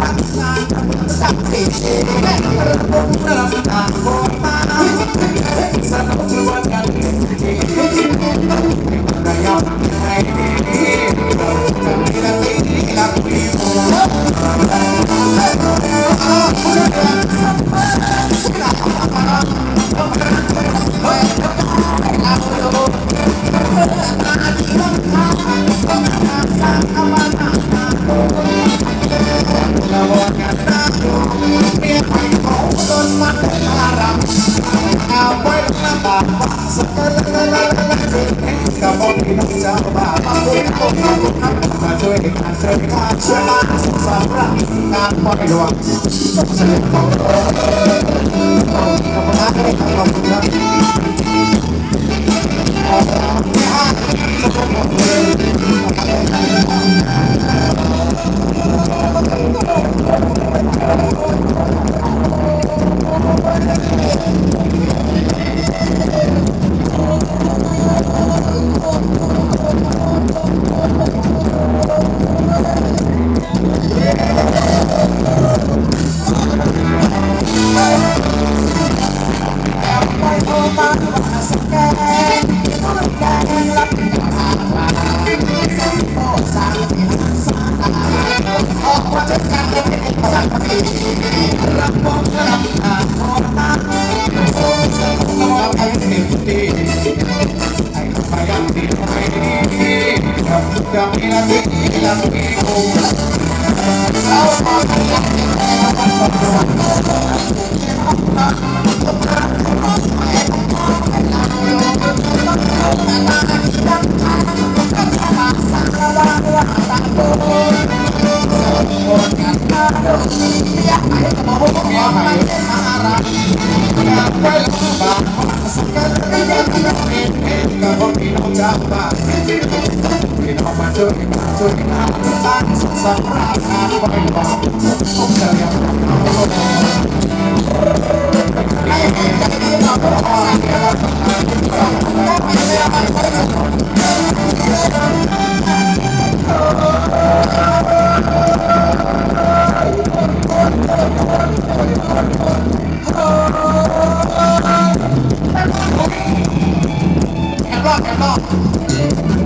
ทักษะสักทีแม่ระดมระดับต่างโบมาสนุกร่วมกันดีระยำให้ดีเราจะมีนาทีรักมีโจะบ้าบ้าบุญบุญบุญมาช่วยกันช่วยกานช่วยมาสงารรักการปล่อยดวงต้องเสนอของเราต้องทำให้ทำความ Bye. chơi mà chơi mà anh sẵn sàng ra ngàn quay vào không chờ gặp Come on, come on.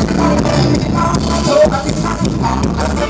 Thank you.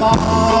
Yeah.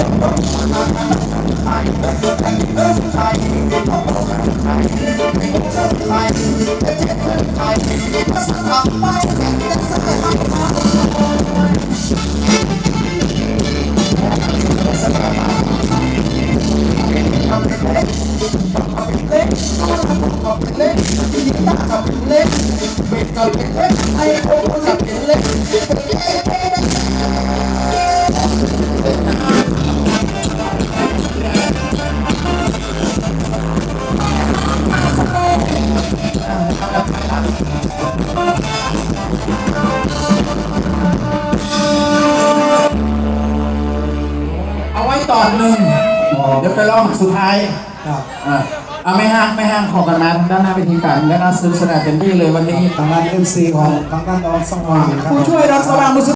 เป็นสร้างสร้างสร้างสร้างจะเป็นคนสามเพียงไอ้ที่บ้านยังยังสร้างตัวเองไอ้ไอ้บอกที่จะเป็นคนสามเพียานยังยังเอาไว้ตอนหนึ่งเดี๋ยวไปลองสุดท้ายครับอ่าเอาไม่ห่างไม่ห่างขอกันมาด้านหน้าเป็นทีกันด้านหน้าซื้อสนานเต็มที่เลยวันนี้ทางด้านเอ็มซีของทางด้านดอนสว่างครับผู้ช่วยรักสว่างมุส